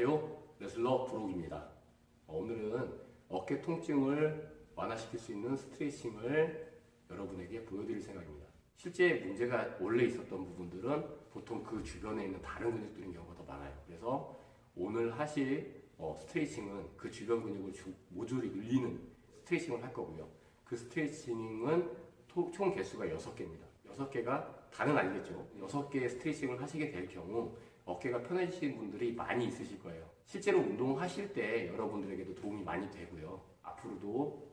안녕하세요. 레슬러 브록입니다. 어, 오늘은 어깨 통증을 완화시킬 수 있는 스트레칭을 여러분에게 보여드릴 생각입니다. 실제 문제가 원래 있었던 부분들은 보통 그 주변에 있는 다른 근육들인 경우가 더 많아요. 그래서 오늘 하실 어, 스트레칭은 그 주변 근육을 주- 모조리 늘리는 스트레칭을 할 거고요. 그 스트레칭은 토- 총 개수가 6개입니다. 6개가 다는 아니겠죠. 6개의 스트레칭을 하시게 될 경우 어깨가 편해지시는 분들이 많이 있으실 거예요. 실제로 운동하실 때 여러분들에게도 도움이 많이 되고요. 앞으로도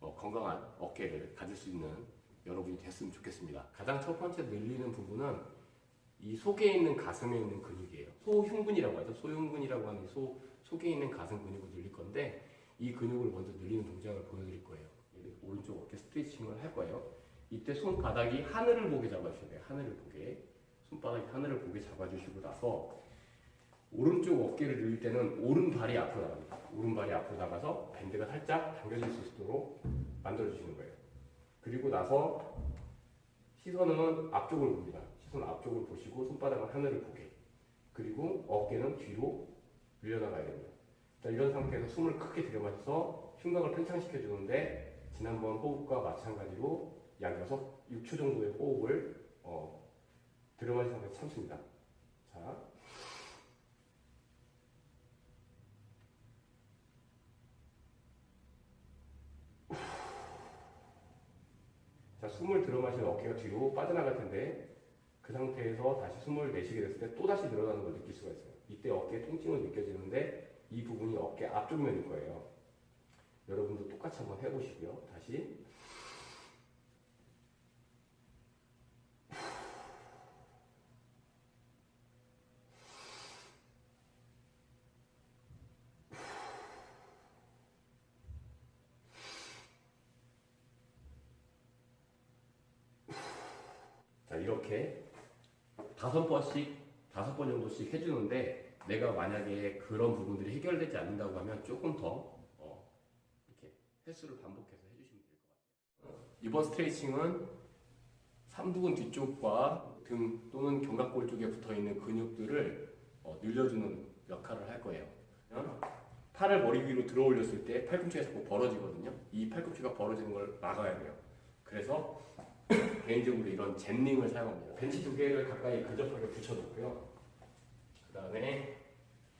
어, 건강한 어깨를 가질 수 있는 여러분이 됐으면 좋겠습니다. 가장 첫 번째 늘리는 부분은 이 속에 있는 가슴에 있는 근육이에요. 소흉근이라고 하죠. 소흉근이라고 하는 이 소, 속에 있는 가슴 근육을 늘릴 건데 이 근육을 먼저 늘리는 동작을 보여드릴 거예요. 오른쪽 어깨 스트레칭을 할 거예요. 이때 손바닥이 하늘을 보게 잡아주셔야 돼요. 하늘을 보게. 손바닥이 하늘을 보게 잡아주시고 나서 오른쪽 어깨를 늘릴 때는 오른발이 앞으로 나갑니다. 오른발이 앞으로 나가서 밴드가 살짝 당겨질 수 있도록 만들어주시는 거예요. 그리고 나서 시선은 앞쪽을 봅니다. 시선 앞쪽을 보시고 손바닥은 하늘을 보게. 그리고 어깨는 뒤로 밀려나가야 됩니다. 자, 이런 상태에서 숨을 크게 들여마셔서 흉곽을 팽창시켜 주는데 지난번 호흡과 마찬가지로 약 6, 6초 정도의 호흡을 어, 들여마신 상태에서 참습니다. 자, 자, 숨을 들어마시면 어깨가 뒤로 빠져나갈 텐데 그 상태에서 다시 숨을 내쉬게 됐을 때 또다시 늘어나는 걸 느낄 수가 있어요. 이때 어깨에 통증은 느껴지는데 이 부분이 어깨 앞쪽 면일 거예요. 여러분도 똑같이 한번 해보시고요. 다시. 이렇게 다섯 번씩, 다섯 번 정도씩 해주는데, 내가 만약에 그런 부분들이 해결되지 않는다고 하면 조금 더, 어, 이렇게 횟수를 반복해서 해주시면 될 것 같아요. 이번 스트레칭은 삼두근 뒤쪽과 등 또는 견갑골 쪽에 붙어 있는 근육들을 어, 늘려주는 역할을 할 거예요. 팔을 머리 위로 들어 올렸을 때 팔꿈치가 자꾸 벌어지거든요. 이 팔꿈치가 벌어지는 걸 막아야 돼요. 그래서 개인적으로 이런 젠링을 사용합니다. 벤치 두 개를 가까이 근접하게 붙여놓고요. 그 다음에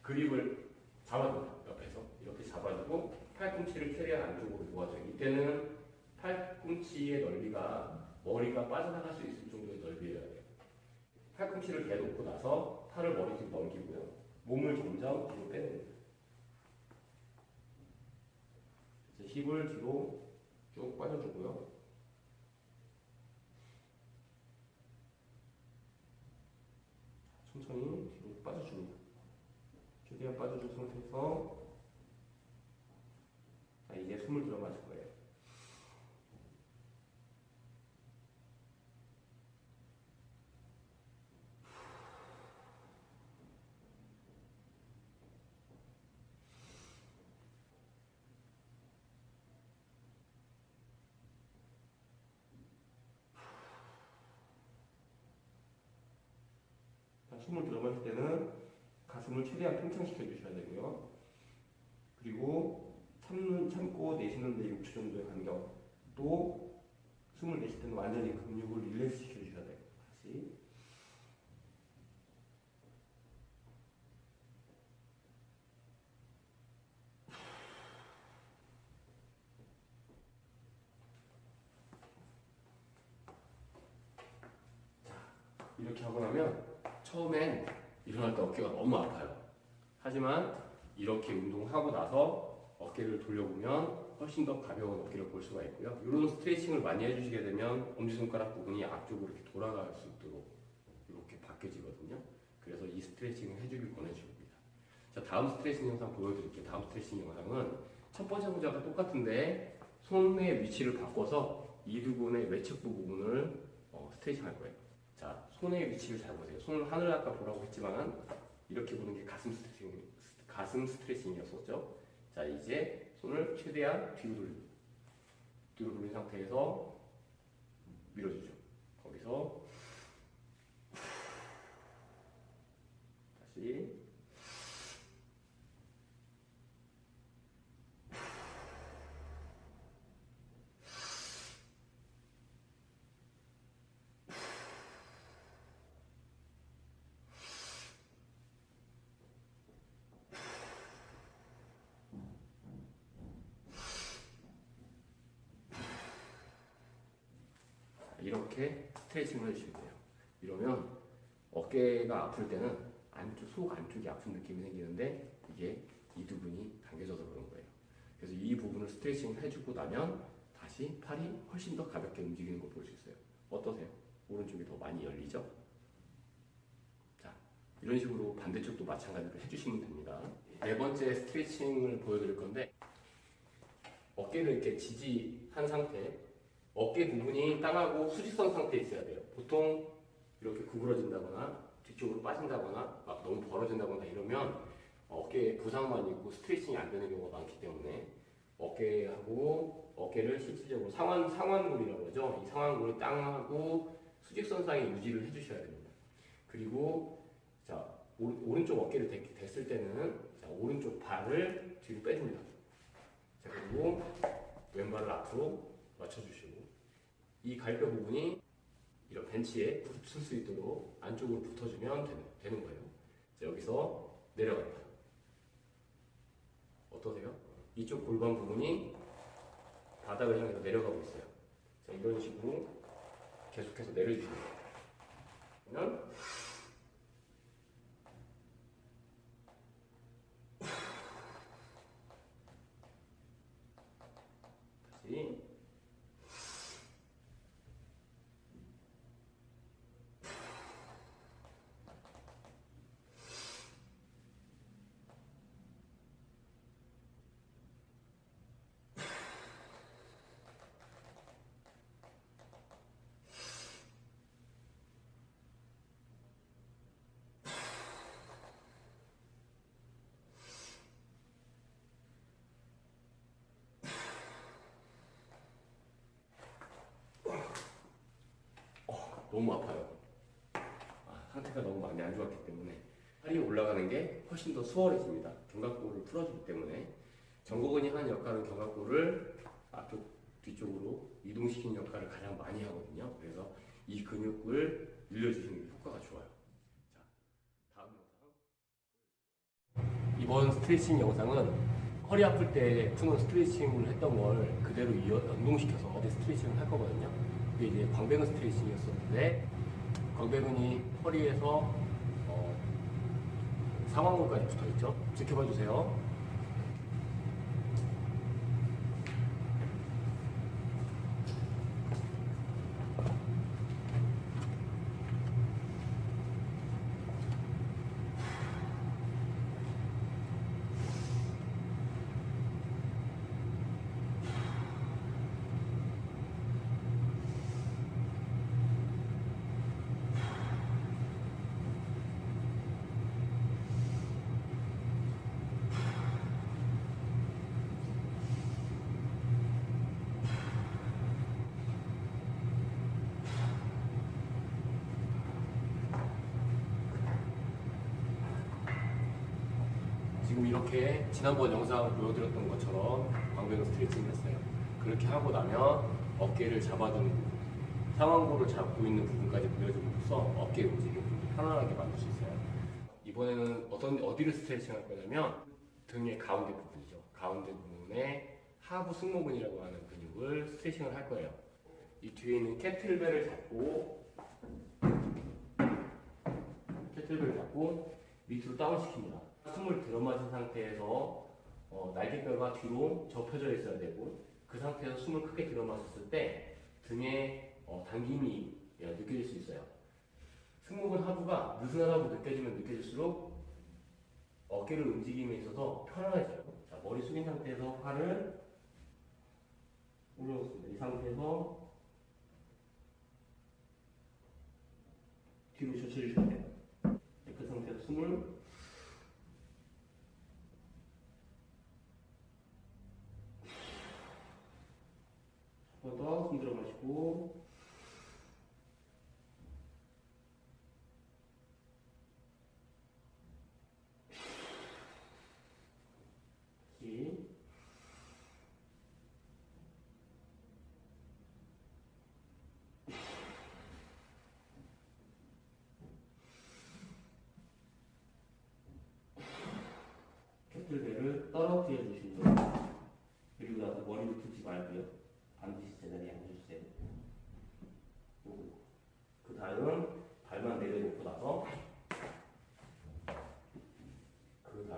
그립을 잡아줘요. 옆에서 이렇게 잡아주고 팔꿈치를 최대한 안쪽으로 모아줘요. 이때는 팔꿈치의 넓이가 머리가 빠져나갈 수 있을 정도의 넓이여야 돼요. 팔꿈치를 대놓고 나서 팔을 머리 뒤로 넘기고요. 몸을 점점 뒤로. 그래서 힙을 뒤로 쭉 빠져주고요. 천천히 뒤로 빠져줍니다. 최대한 빠져준 상태에서 자, 이제 숨을 들어 거예요. 자, 숨을 들어 마실 때는 가슴을 최대한 팽창시켜 주셔야 되고요. 그리고 참는, 참고 내쉬는데 6초 정도의 간격. 또 숨을 내쉴 때는 완전히 근육을 릴렉스 시켜 주셔야 돼요. 다시. 이렇게 하고 나면 처음엔 일어날 때 어깨가 너무 아파요. 하지만 이렇게 운동하고 나서 어깨를 돌려보면 훨씬 더 가벼운 어깨를 볼 수가 있고요. 이런 스트레칭을 많이 해주시게 되면 엄지손가락 부분이 앞쪽으로 이렇게 돌아갈 수 있도록 이렇게 바뀌어지거든요. 그래서 이 스트레칭을 해주길 권해줍니다. 자, 다음 스트레칭 영상 보여드릴게요. 다음 스트레칭 영상은 첫 번째 동작과 똑같은데 손의 위치를 바꿔서 이두근의 외측부 부분을 어, 스트레칭 할 거예요. 자, 손의 위치를 잘 보세요. 손을 하늘 아까 보라고 했지만 이렇게 보는 게 가슴 스트레칭, 가슴 스트레칭이었었죠. 자, 이제 손을 최대한 뒤로 돌립니다. 뒤로 돌린 상태에서 밀어주죠. 거기서 다시 이렇게 스트레칭을 해주시면 돼요. 이러면 어깨가 아플 때는 안쪽 속 안쪽이 아픈 느낌이 생기는데 이게 이 부분이 당겨져서 그런 거예요. 그래서 이 부분을 스트레칭을 해주고 나면 다시 팔이 훨씬 더 가볍게 움직이는 걸 볼 수 있어요. 어떠세요? 오른쪽이 더 많이 열리죠? 자, 이런 식으로 반대쪽도 마찬가지로 해주시면 됩니다. 네 번째 스트레칭을 보여드릴 건데 어깨를 이렇게 지지한 상태, 어깨 부분이 땅하고 수직선 상태에 있어야 돼요. 보통 이렇게 구부러진다거나 뒤쪽으로 빠진다거나 막 너무 벌어진다거나 이러면 어깨에 부상만 있고 스트레칭이 안 되는 경우가 많기 때문에 어깨하고 어깨를 실질적으로 상완 상완골이라고 하죠. 이 상완골이 땅하고 수직선상에 유지를 해주셔야 됩니다. 그리고 자 오, 오른쪽 어깨를 댔, 댔을 때는 자, 오른쪽 발을 뒤로 빼줍니다. 자 그리고 왼발을 앞으로 맞춰주시고 이 갈뼈 부분이 이런 벤치에 붙을 수 있도록 안쪽으로 붙어주면 되는, 거예요. 자, 여기서 내려갑니다. 어떠세요? 이쪽 골반 부분이 바닥을 향해서 내려가고 있어요. 자, 이런 식으로 계속해서 내려주시면. 그러면 다시 너무 아파요. 아, 상태가 너무 많이 안 좋았기 때문에 팔이 올라가는 게 훨씬 더 수월해집니다. 견갑골을 풀어주기 때문에 정곡근이 하는 역할은 견갑골을 앞쪽 뒤쪽으로 이동시키는 역할을 가장 많이 하거든요. 그래서 이 근육을 늘려주시는 게 효과가 좋아요. 자, 다음 영상. 이번 스트레칭 영상은 허리 아플 때 푸는 스트레칭을 했던 걸 그대로 연동시켜서 어디 스트레칭을 할 거거든요. 그게 이제 광배근 스트레칭이었었는데 광배근이 허리에서 어, 상완골까지 붙어 있죠. 지켜봐 주세요. 지금 이렇게 지난번 영상 보여드렸던 것처럼 광배근 스트레칭을 했어요. 그렇게 하고 나면 어깨를 잡아주는 부분, 상완골을 잡고 있는 부분까지 보여줌으로써 어깨 움직임을 편안하게 만들 수 있어요. 이번에는 어떤 어디를 스트레칭 할 거냐면 등의 가운데 부분이죠. 가운데 부분에 하부 승모근이라고 하는 근육을 스트레칭을 할 거예요. 이 뒤에 있는 캐틀벨을 잡고 캐틀벨을 잡고 밑으로 다운 시킵니다. 숨을 들어마신 상태에서 어, 날개뼈가 뒤로 접혀져 있어야 되고 그 상태에서 숨을 크게 들어마셨을 때 등에 어, 당김이 예, 느껴질 수 있어요. 승모근 하부가 느슨하다고 느껴지면 느껴질수록 어깨를 움직임에 있어서 편안해져요. 자, 머리 숙인 상태에서 팔을 올려놓습니다. 이 상태에서 뒤로 젖혀주시면 돼요. 네, 그 상태에서 숨을 한번더숨 들어 마시고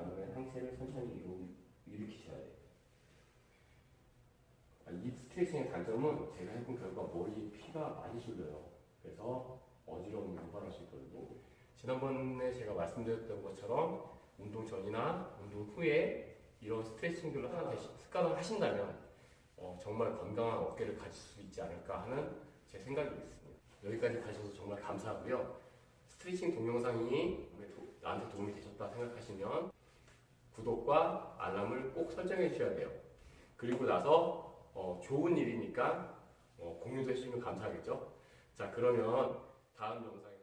다시 상체를 천천히 일- 일으키셔야 돼요. 아, 이 스트레칭의 단점은 제가 해본 결과 머리에 피가 많이 쏠려요. 그래서 어지러움이 유발할 수 있거든요. 지난번에 제가 말씀드렸던 것처럼 운동 전이나 운동 후에 이런 스트레칭들을 하나 습관을 하신다면 어, 정말 건강한 어깨를 가질 수 있지 않을까 하는 제 생각이 있습니다. 여기까지 가셔서 정말 감사하고요. 스트레칭 동영상이 나한테 도움이 되셨다 생각하시면 구독과 알람을 꼭 설정해 주셔야 돼요. 그리고 나서 어, 좋은 일이니까 어, 공유도 해주시면 감사하겠죠. 자 그러면 다음 영상에